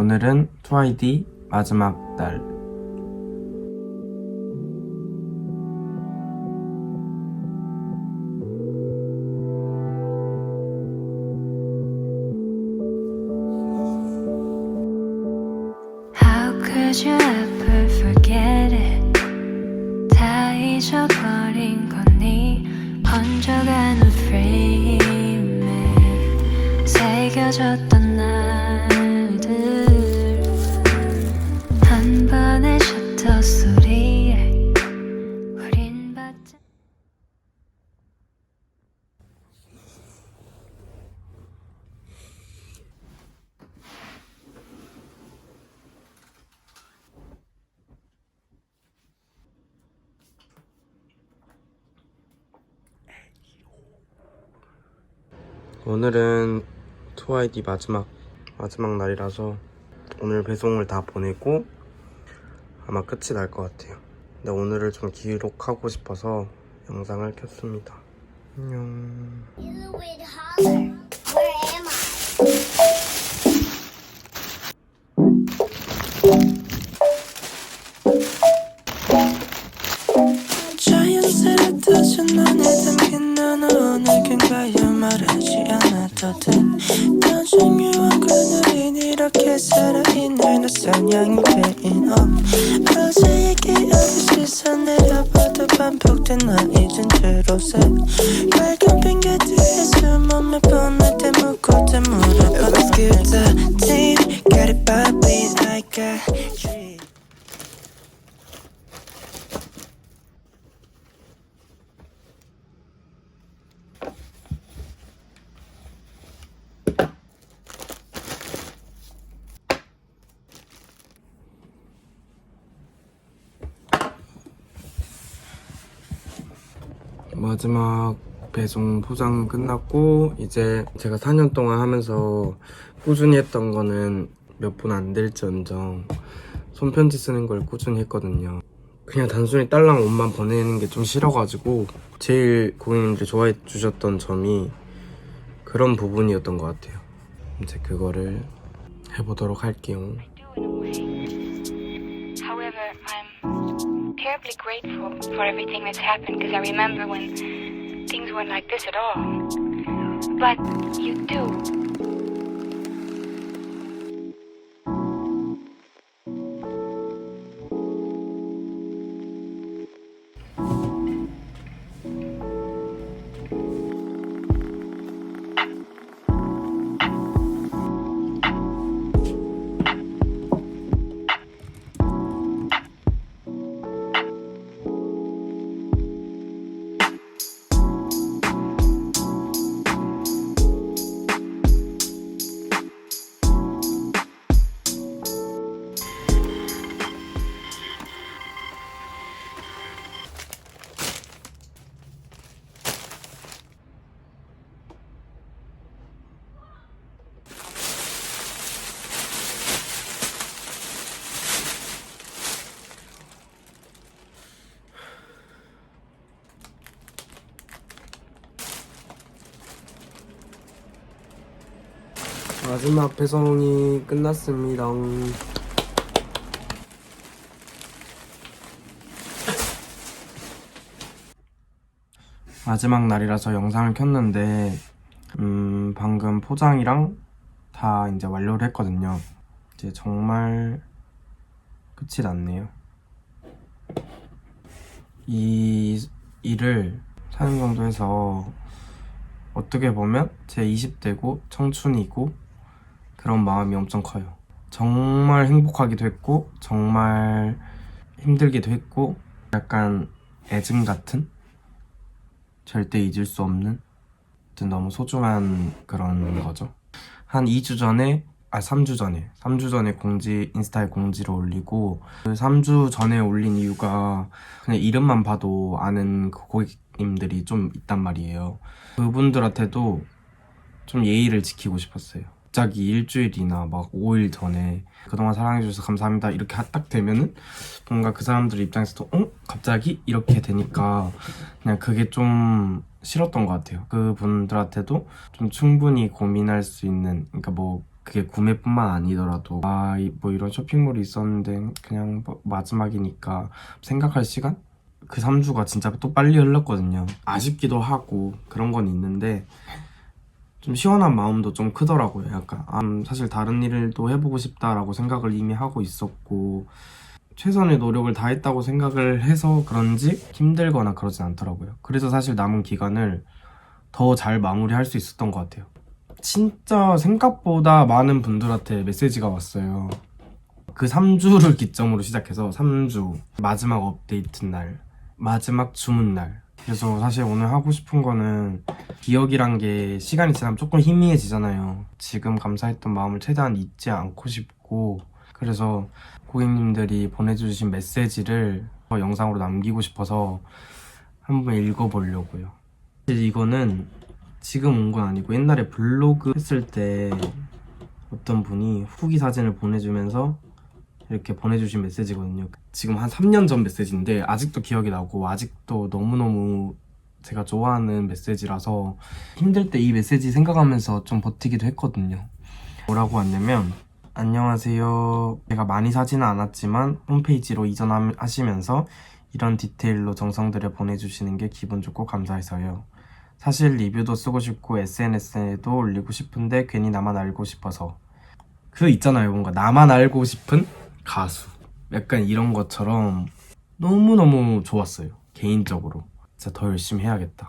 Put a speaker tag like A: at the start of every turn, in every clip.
A: 오늘은 2ID 마지막 날.
B: 프레임에 새겨졌던 날들
A: 오늘은 2ID 마지막 마지막 날이라서 오늘 배송을 다 보내고 아마 끝이 날 것 같아요. 근데 오늘을 좀 기록하고 싶어서 영상을 켰습니다. 안녕.
C: 않아도 돼 단순유한 그날인 이렇게 살아있는 낯선 양이
A: 마지막 배송 포장 끝났고 이제 제가 4년 동안 하면서 꾸준히 했던 거는 몇 분 안 될지언정 손편지 쓰는 걸 꾸준히 했거든요. 그냥 단순히 딸랑 옷만 보내는 게 좀 싫어가지고 제일 고객님들이 좋아해 주셨던 점이 그런 부분이었던 것 같아요. 이제 그거를 해보도록 할게요.
D: Terribly grateful for everything that's happened because I remember when things weren't like this at all. But you do.
A: 마지막 배송이 끝났습니다. 마지막 날이라서 영상을 켰는데, 음, 방금 포장이랑 다 이제 완료를 했거든요. 이제 정말 끝이 났네요. 이 일을 4년 정도 해서 어떻게 보면 제 20대고 청춘이고 그런 마음이 엄청 커요. 정말 행복하기도 했고, 정말 힘들기도 했고, 약간 애증 같은? 절대 잊을 수 없는? 너무 소중한 그런 거죠. 한 2주 전에, 아, 3주 전에, 3주 전에 공지, 인스타에 공지를 올리고, 그 3주 전에 올린 이유가 그냥 이름만 봐도 아는 그 고객님들이 좀 있단 말이에요. 그분들한테도 좀 예의를 지키고 싶었어요. 갑자기 일주일이나 막 5일 전에 그동안 사랑해주셔서 감사합니다 이렇게 딱 되면은 뭔가 그 사람들 입장에서도 어? 갑자기? 이렇게 되니까 그냥 그게 좀 싫었던 것 같아요. 그분들한테도 좀 충분히 고민할 수 있는 그러니까 뭐 그게 구매뿐만 아니더라도 아 뭐 이런 쇼핑몰이 있었는데 그냥 뭐 마지막이니까 생각할 시간? 그 3주가 진짜 또 빨리 흘렀거든요. 아쉽기도 하고 그런 건 있는데 좀 시원한 마음도 좀 크더라고요. 약간 아, 음, 사실 다른 또 해보고 싶다라고 생각을 이미 하고 있었고 최선의 노력을 다했다고 생각을 해서 그런지 힘들거나 그러진 않더라고요. 그래서 사실 남은 기간을 더 잘 마무리할 수 있었던 것 같아요. 진짜 생각보다 많은 분들한테 메시지가 왔어요. 그 3주를 기점으로 시작해서 3주 마지막 업데이트 날, 마지막 주문 날. 그래서 사실 오늘 하고 싶은 거는 기억이란 게 시간이 지나면 조금 희미해지잖아요. 지금 감사했던 마음을 최대한 잊지 않고 싶고 그래서 고객님들이 보내주신 메시지를 영상으로 남기고 싶어서 한번 읽어보려고요. 이거는 지금 온 건 아니고 옛날에 블로그 했을 때 어떤 분이 후기 사진을 보내주면서 이렇게 보내주신 메시지거든요. 지금 한 3년 전 메시지인데 아직도 기억이 나고 아직도 너무너무 제가 좋아하는 메시지라서 힘들 때 이 메시지 생각하면서 좀 버티기도 했거든요. 뭐라고 왔냐면 안녕하세요. 제가 많이 사지는 않았지만 홈페이지로 이전하시면서 이런 디테일로 정성 들여 보내주시는 게 기분 좋고 감사해서요. 사실 리뷰도 쓰고 싶고 SNS에도 올리고 싶은데 괜히 나만 알고 싶어서 그 있잖아요 뭔가 나만 알고 싶은 가수. 약간 이런 것처럼 너무너무 좋았어요. 개인적으로. 진짜 더 열심히 해야겠다.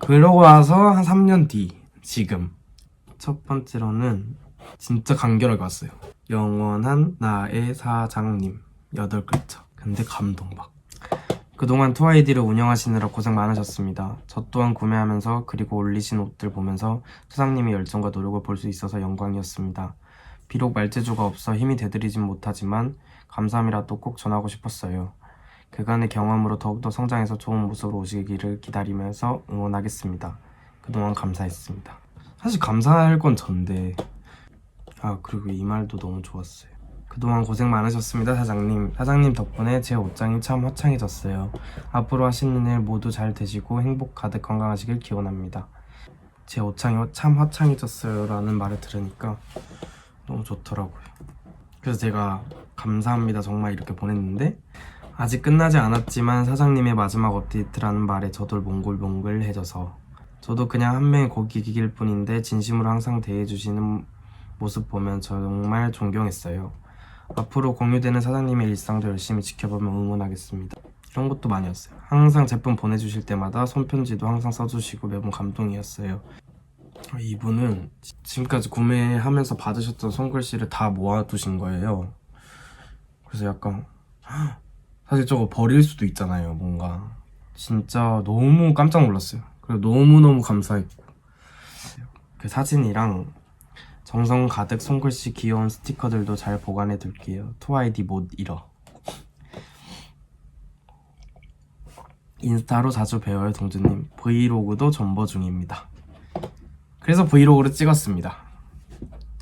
A: 그러고 나서 한 3년 뒤 지금. 첫 번째로는 진짜 간결하게 왔어요. 영원한 나의 사장님. 여덟 글자. 근데 감동 막 그동안 투아이디를 운영하시느라 고생 많으셨습니다. 저 또한 구매하면서 그리고 올리신 옷들 보면서 사장님의 열정과 노력을 볼 수 있어서 영광이었습니다. 비록 말재주가 없어 힘이 되드리진 못하지만 감사함이라도 꼭 전하고 싶었어요. 그간의 경험으로 더욱더 성장해서 좋은 모습으로 오시기를 기다리면서 응원하겠습니다. 그동안 감사했습니다. 사실 감사할 건 전데 아 그리고 이 말도 너무 좋았어요. 그동안 고생 많으셨습니다, 사장님. 사장님 덕분에 제 옷장이 참 화창해졌어요. 앞으로 하시는 일 모두 잘 되시고 행복 가득 건강하시길 기원합니다. 제 옷장이 참 화창해졌어요 라는 말을 들으니까 너무 좋더라고요. 그래서 제가 감사합니다 정말 이렇게 보냈는데 아직 끝나지 않았지만 사장님의 마지막 업데이트라는 말에 저도 몽글몽글해져서 저도 그냥 한 명의 고객이길 뿐인데 진심으로 항상 대해주시는 모습 보면 정말 존경했어요. 앞으로 공유되는 사장님의 일상도 열심히 지켜보며 응원하겠습니다. 이런 것도 많이 왔어요. 항상 제품 보내주실 때마다 손편지도 항상 써주시고 매번 감동이었어요. 이분은 지금까지 구매하면서 받으셨던 손글씨를 다 모아두신 거예요. 그래서 약간 사실 저거 버릴 수도 있잖아요. 뭔가 진짜 너무 깜짝 놀랐어요. 그리고 너무너무 감사했고 그 사진이랑 정성 가득 손글씨 귀여운 스티커들도 잘 보관해 둘게요. 투아이디 못 잃어. 인스타로 자주 배워요, 동주님. 브이로그도 전버 중입니다. 그래서 브이로그를 찍었습니다.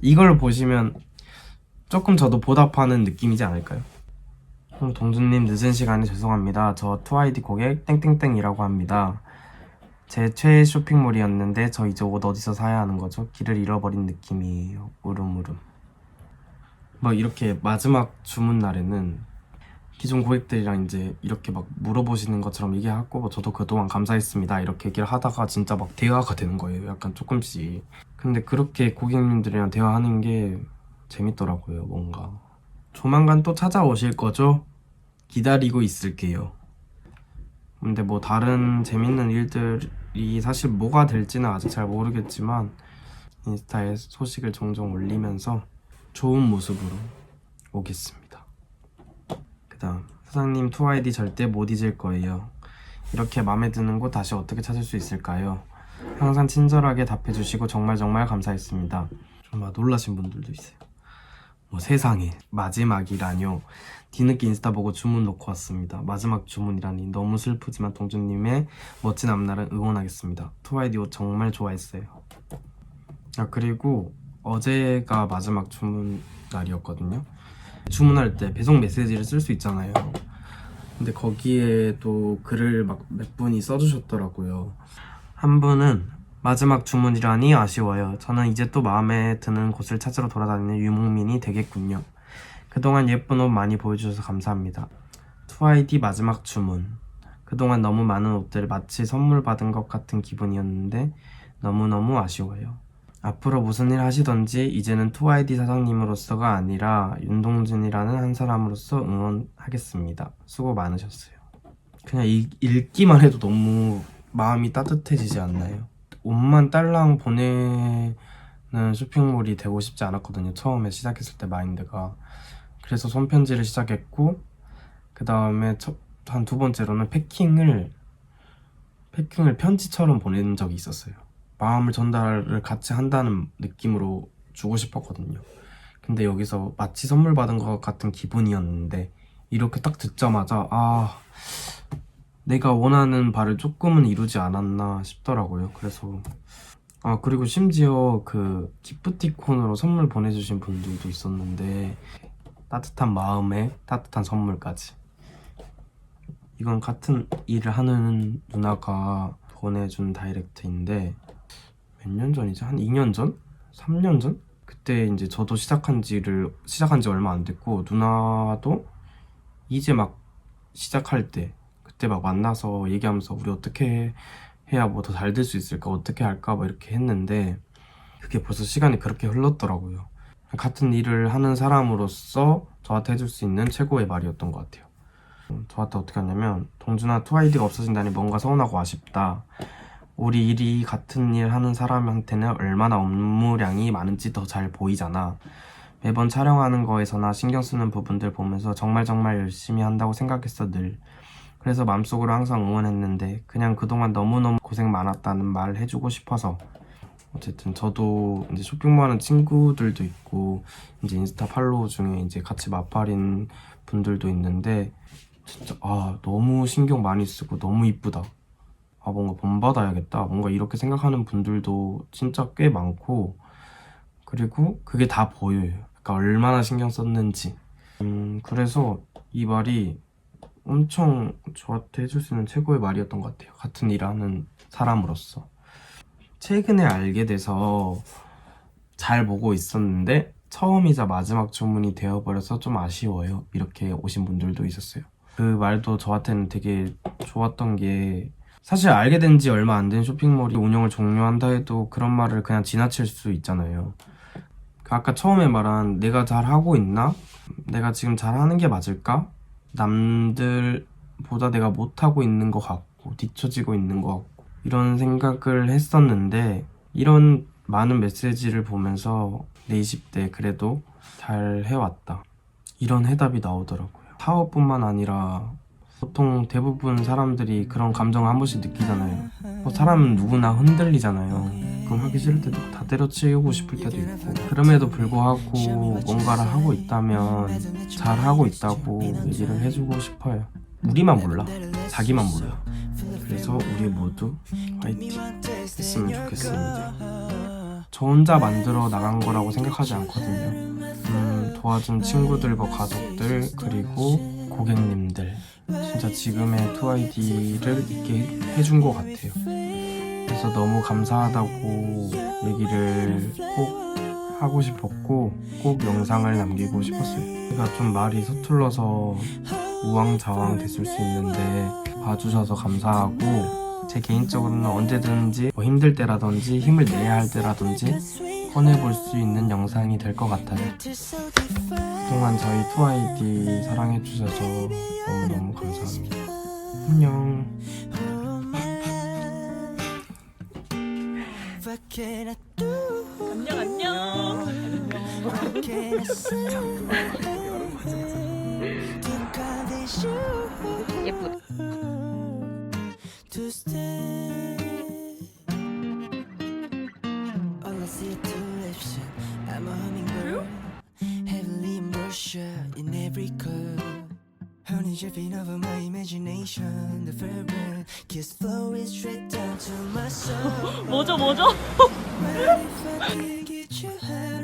A: 이걸 보시면 조금 저도 보답하는 느낌이지 않을까요? 그럼 동주님 늦은 시간에 죄송합니다. 저 투아이디 고객 땡땡땡이라고 합니다. 제 최애 쇼핑몰이었는데 저 이제 옷 어디서 사야 하는 거죠? 길을 잃어버린 느낌이에요. 울음울음. 막 이렇게 마지막 주문 날에는 기존 고객들이랑 이제 이렇게 막 물어보시는 것처럼 얘기하고 뭐 저도 그동안 감사했습니다 이렇게 얘기를 하다가 진짜 막 대화가 되는 거예요. 약간 조금씩. 근데 그렇게 고객님들이랑 대화하는 게 재밌더라고요. 뭔가. 조만간 또 찾아오실 거죠? 기다리고 있을게요. 근데 뭐 다른 재밌는 일들이 사실 뭐가 될지는 아직 잘 모르겠지만 인스타에 소식을 종종 올리면서 좋은 모습으로 오겠습니다. 사장님 투아이디 절대 못 잊을 거예요. 이렇게 마음에 드는 곳 다시 어떻게 찾을 수 있을까요? 항상 친절하게 답해주시고 정말 정말 감사했습니다. 정말 놀라신 분들도 있어요. 뭐 세상에 마지막이라뇨 뒤늦게 인스타 보고 주문 놓고 왔습니다 마지막 주문이라니 너무 슬프지만 동주님의 멋진 앞날은 응원하겠습니다 투아이디 옷 정말 좋아했어요 아 그리고 어제가 마지막 주문 날이었거든요 주문할 때 배송 메시지를 쓸 수 있잖아요 근데 거기에 또 글을 막 몇 분이 써주셨더라고요 한 분은 마지막 주문이라니 아쉬워요. 저는 이제 또 마음에 드는 곳을 찾으러 돌아다니는 유목민이 되겠군요. 그동안 예쁜 옷 많이 보여주셔서 감사합니다. 2ID 마지막 주문. 그동안 너무 많은 옷들을 마치 선물 받은 것 같은 기분이었는데 너무너무 아쉬워요. 앞으로 무슨 일 하시던지 이제는 2ID 사장님으로서가 아니라 윤동준이라는 한 사람으로서 응원하겠습니다. 수고 많으셨어요. 그냥 이- 읽기만 해도 너무 마음이 따뜻해지지 않나요? 옷만 딸랑 보내는 쇼핑몰이 되고 싶지 않았거든요. 처음에 시작했을 때 마인드가. 그래서 손편지를 시작했고 그 다음에 한 두 번째로는 패킹을 패킹을 편지처럼 보낸 적이 있었어요. 마음을 전달을 같이 한다는 느낌으로 주고 싶었거든요. 근데 여기서 마치 선물 받은 것 같은 기분이었는데 이렇게 딱 듣자마자 아 내가 원하는 바를 조금은 이루지 않았나 싶더라고요. 그래서 아 그리고 심지어 그 기프티콘으로 선물 보내주신 분들도 있었는데 따뜻한 마음에 따뜻한 선물까지. 이건 같은 일을 하는 누나가 보내준 다이렉트인데 몇 년 전이지? 한 2년 전? 3년 전? 그때 이제 저도 시작한 지를 시작한 지 얼마 안 됐고 누나도 이제 막 시작할 때 그때 막 만나서 얘기하면서 우리 어떻게 해야 뭐 더 잘 될 수 있을까 어떻게 할까 막 이렇게 했는데 그게 벌써 시간이 그렇게 흘렀더라고요. 같은 일을 하는 사람으로서 저한테 해줄 수 있는 최고의 말이었던 것 같아요. 음, 저한테 어떻게 하냐면 동준아 2ID가 없어진다니 뭔가 서운하고 아쉽다. 우리 일이 같은 일 하는 사람한테는 얼마나 업무량이 많은지 더 잘 보이잖아. 매번 촬영하는 거에서나 신경 쓰는 부분들 보면서 정말 정말 열심히 한다고 생각했어 늘. 그래서 마음속으로 항상 응원했는데 그냥 그동안 너무너무 고생 많았다는 말 해주고 싶어서 어쨌든 저도 이제 쇼핑몰 하는 친구들도 있고 이제 인스타 팔로우 중에 이제 같이 마팔인 분들도 있는데 진짜 아 너무 신경 많이 쓰고 너무 이쁘다 아 뭔가 본받아야겠다. 뭔가 이렇게 생각하는 분들도 진짜 꽤 많고 그리고 그게 다 보여요. 그러니까 얼마나 신경 썼는지. 음 그래서 이 말이 엄청 저한테 해줄 수 있는 최고의 말이었던 것 같아요. 같은 일을 하는 사람으로서. 최근에 알게 돼서 잘 보고 있었는데 처음이자 마지막 주문이 되어버려서 좀 아쉬워요. 이렇게 오신 분들도 있었어요. 그 말도 저한테는 되게 좋았던 게 사실 알게 된 지 얼마 안 된 쇼핑몰이 운영을 종료한다 해도 그런 말을 그냥 지나칠 수 있잖아요. 그 아까 처음에 말한 내가 잘 하고 있나? 내가 지금 잘 하는 게 맞을까? 남들보다 내가 못하고 있는 것 같고 뒤처지고 있는 것 같고 이런 생각을 했었는데 이런 많은 메시지를 보면서 내 20대 그래도 잘 해왔다 이런 해답이 나오더라고요 사업뿐만 아니라 보통 대부분 사람들이 그런 감정을 한 번씩 느끼잖아요. 뭐 사람은 누구나 흔들리잖아요. 그럼 하기 싫을 때도 다 때려치우고 싶을 때도 있고. 그럼에도 불구하고 뭔가를 하고 있다면 잘 하고 있다고 얘기를 해주고 싶어요. 우리만 몰라. 자기만 몰라. 그래서 우리 모두 화이팅. 했으면 좋겠습니다. 저 혼자 만들어 나간 거라고 생각하지 않거든요. 음, 도와준 친구들과 가족들 그리고 고객님들 진짜 지금의 2ID를 있게 해준 것 같아요. 그래서 너무 감사하다고 얘기를 꼭 하고 싶었고 꼭 영상을 남기고 싶었어요. 제가 좀 말이 서툴러서 우왕좌왕 됐을 수 있는데 봐주셔서 감사하고 제 개인적으로는 언제든지 뭐 힘들 때라든지 힘을 내야 할 때라든지 꺼내볼 수 있는 영상이 될 것 같아요. 그동안 저희 2ID 사랑해주셔서 너무너무 감사합니다. 안녕.
E: 안녕 안녕.
C: What can I say? To convince you
E: 예쁘.
C: to embroidered in every curve. Honey dripping over my imagination. The fragrant kiss flowing straight down to my soul.
E: 뭐죠 뭐죠?